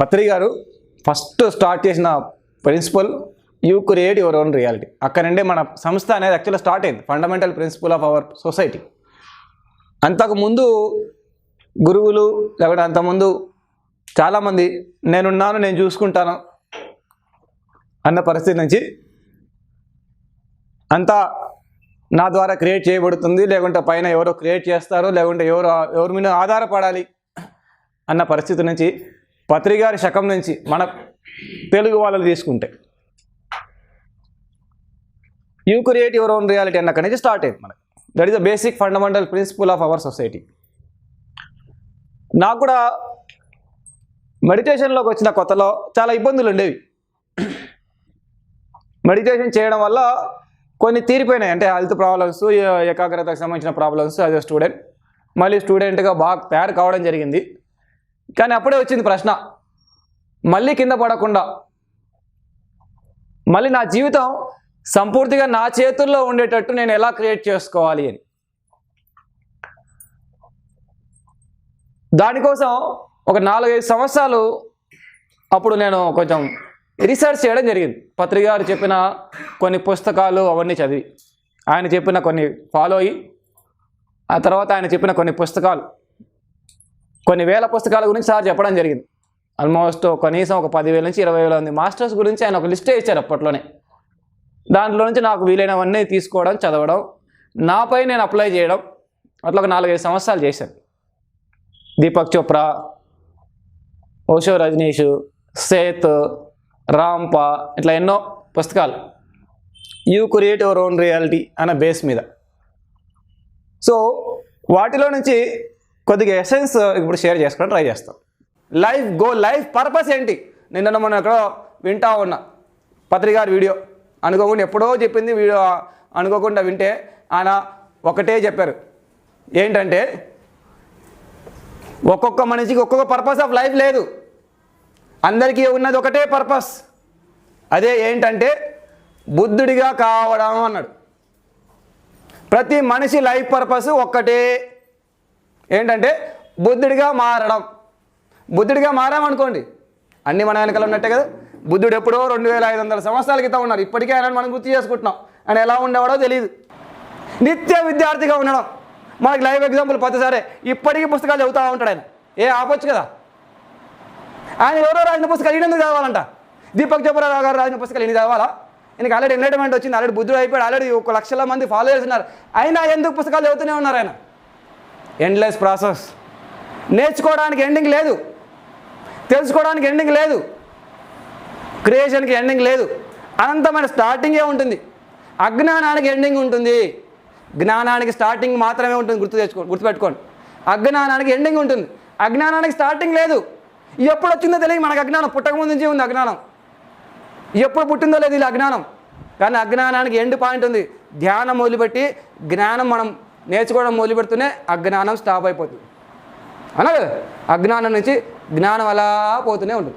పత్రి గారు first start చేసిన principle you create your own reality. అక్కడ నుండే మన సంస్థ అనేది యాక్చువల్గా స్టార్ట్ అయింది. Fundamental principle of our society అంతకుముందు గురువులు లేకపోతే అంతకుముందు చాలామంది నేనున్నాను నేను చూసుకుంటాను అన్న పరిస్థితి నుంచి అంతా నా ద్వారా క్రియేట్ చేయబడుతుంది. లేకుంటే పైన ఎవరో క్రియేట్ చేస్తారు లేకుంటే ఎవరు ఎవరి మీద ఆధారపడాలి అన్న పరిస్థితి నుంచి పత్రికారి శకం నుంచి మన తెలుగు వాళ్ళు తీసుకుంటే. You create your own reality అన్న అక్కడి నుంచి స్టార్ట్ అయింది మనకి. That is the basic fundamental principle of our society నాకు కూడా మెడిటేషన్లోకి వచ్చిన కొత్తలో చాలా ఇబ్బందులు ఉండేవి. మెడిటేషన్ చేయడం వల్ల కొన్ని తీరిపోయినాయి. అంటే హెల్త్ ప్రాబ్లమ్స్ ఏకాగ్రతకు సంబంధించిన ప్రాబ్లమ్స్ యాజ్ అ స్టూడెంట్ మళ్ళీ స్టూడెంట్గా బాగా తయారు కావడం జరిగింది. కానీ అప్పుడే వచ్చింది ప్రశ్న. మళ్ళీ కింద పడకుండా. మళ్ళీ నా జీవితం సంపూర్తిగా నా చేతుల్లో ఉండేటట్టు నేను ఎలా క్రియేట్ చేసుకోవాలి అని. దానికోసం ఒక నాలుగైదు సంవత్సరాలు అప్పుడు నేను కొంచెం రీసెర్చ్ చేయడం జరిగింది. పత్రిక గారు చెప్పిన కొన్ని పుస్తకాలు అవన్నీ చదివి. ఆయన చెప్పిన కొన్ని ఫాలో అయ్యి ఆ తర్వాత ఆయన చెప్పిన కొన్ని పుస్తకాలు. కొన్ని వేల పుస్తకాల గురించి సార్ చెప్పడం జరిగింది. ఆల్మోస్ట్ కనీసం ఒక పదివేల నుంచి ఇరవై వేల ఉంది మాస్టర్స్ గురించి ఆయన ఒక లిస్టే ఇచ్చారు అప్పట్లోనే. దాంట్లో నుంచి నాకు వీలైనవన్నీ తీసుకోవడం చదవడం నాపై నేను అప్లై చేయడం అట్లా ఒక నాలుగైదు సంవత్సరాలు చేశాను. దీపక్ చోప్రా ఓషో రజనీష్ సేత్ రాంప ఇట్లా ఎన్నో పుస్తకాలు. You create your own reality అనే బేస్ మీద. సో వాటిలో నుంచి కొద్దిగా ఎసెన్స్ ఇప్పుడు షేర్ చేసుకోవడం ట్రై చేస్తాం. లైఫ్ గో లైఫ్ పర్పస్ ఏంటి? నిన్న మనం ఎక్కడో వింటా ఉన్నా. పత్రికారి వీడియో. అనుకోకుండా ఎప్పుడో చెప్పింది వీడియో అనుకోకుండా వింటే ఆయన ఒకటే చెప్పారు. ఏంటంటే ఒక్కొక్క మనిషికి ఒక్కొక్క పర్పస్ ఆఫ్ లైఫ్ లేదు. అందరికీ ఉన్నది ఒకటే పర్పస్ అదే ఏంటంటే బుద్ధుడిగా కావడం అన్నాడు. ప్రతి మనిషి లైఫ్ పర్పస్ ఒక్కటే ఏంటంటే బుద్ధుడిగా మారడం. బుద్ధుడిగా మారామనుకోండి అన్ని మన వెనకాల ఉన్నట్టే కదా. బుద్ధుడు ఎప్పుడో రెండు వేల ఐదు వందల సంవత్సరాల క్రితం ఉన్నారు ఇప్పటికే ఆయన మనం గుర్తు చేసుకుంటున్నాం. ఆయన ఎలా ఉండేవాడో తెలియదు నిత్య విద్యార్థిగా ఉండడం. మనకి లైవ్ ఎగ్జాంపుల్ పత్తి ఇప్పటికీ పుస్తకాలు చదువుతూ ఉంటాడు ఆయన. ఏ ఆపొచ్చు కదా. ఆయన ఎవరో రాసిన పుస్తకాలు ఈయనందుకు చదవాలంట? దీపక్ చోప్రా గారు రాసిన పుస్తకాలు ఈయన చదవాలా? ఈయనకి ఆల్రెడీ ఎన్లైట్మెంట్ వచ్చింది. ఆల్రెడీ బుద్ధుడు అయిపోయాడు. ఆల్రెడీ ఒక లక్షల మంది ఫాలోయర్స్ ఉన్నారు. అయినా ఎందుకు పుస్తకాలు చదువుతూనే ఉన్నారు ఆయన? ఎండ్లెస్ ప్రాసెస్ నేర్చుకోవడానికి ఎండింగ్ లేదు. తెలుసుకోవడానికి ఎండింగ్ లేదు. క్రియేషన్కి ఎండింగ్ లేదు. అనంతమైన స్టార్టింగే ఉంటుంది. అజ్ఞానానికి ఎండింగ్ ఉంటుంది. జ్ఞానానికి స్టార్టింగ్ మాత్రమే ఉంటుంది. గుర్తు తెచ్చుకో గుర్తుపెట్టుకోండి. అజ్ఞానానికి ఎండింగ్ ఉంటుంది. అజ్ఞానానికి స్టార్టింగ్ లేదు. ఎప్పుడు వచ్చిందో తెలియదు. మనకు అజ్ఞానం పుట్టకముందు నుంచి ఉంది అజ్ఞానం. ఎప్పుడు పుట్టిందో లేదు ఇది అజ్ఞానం. కానీ అజ్ఞానానికి ఎండ్ పాయింట్ ఉంది. ధ్యానం మొదలుపెట్టి జ్ఞానం మనం నేర్చుకోవడం మొదలు అజ్ఞానం స్టాప్ అయిపోతుంది. అన్నా కదా? అజ్ఞానం నుంచి జ్ఞానం అలా పోతూనే ఉంటుంది.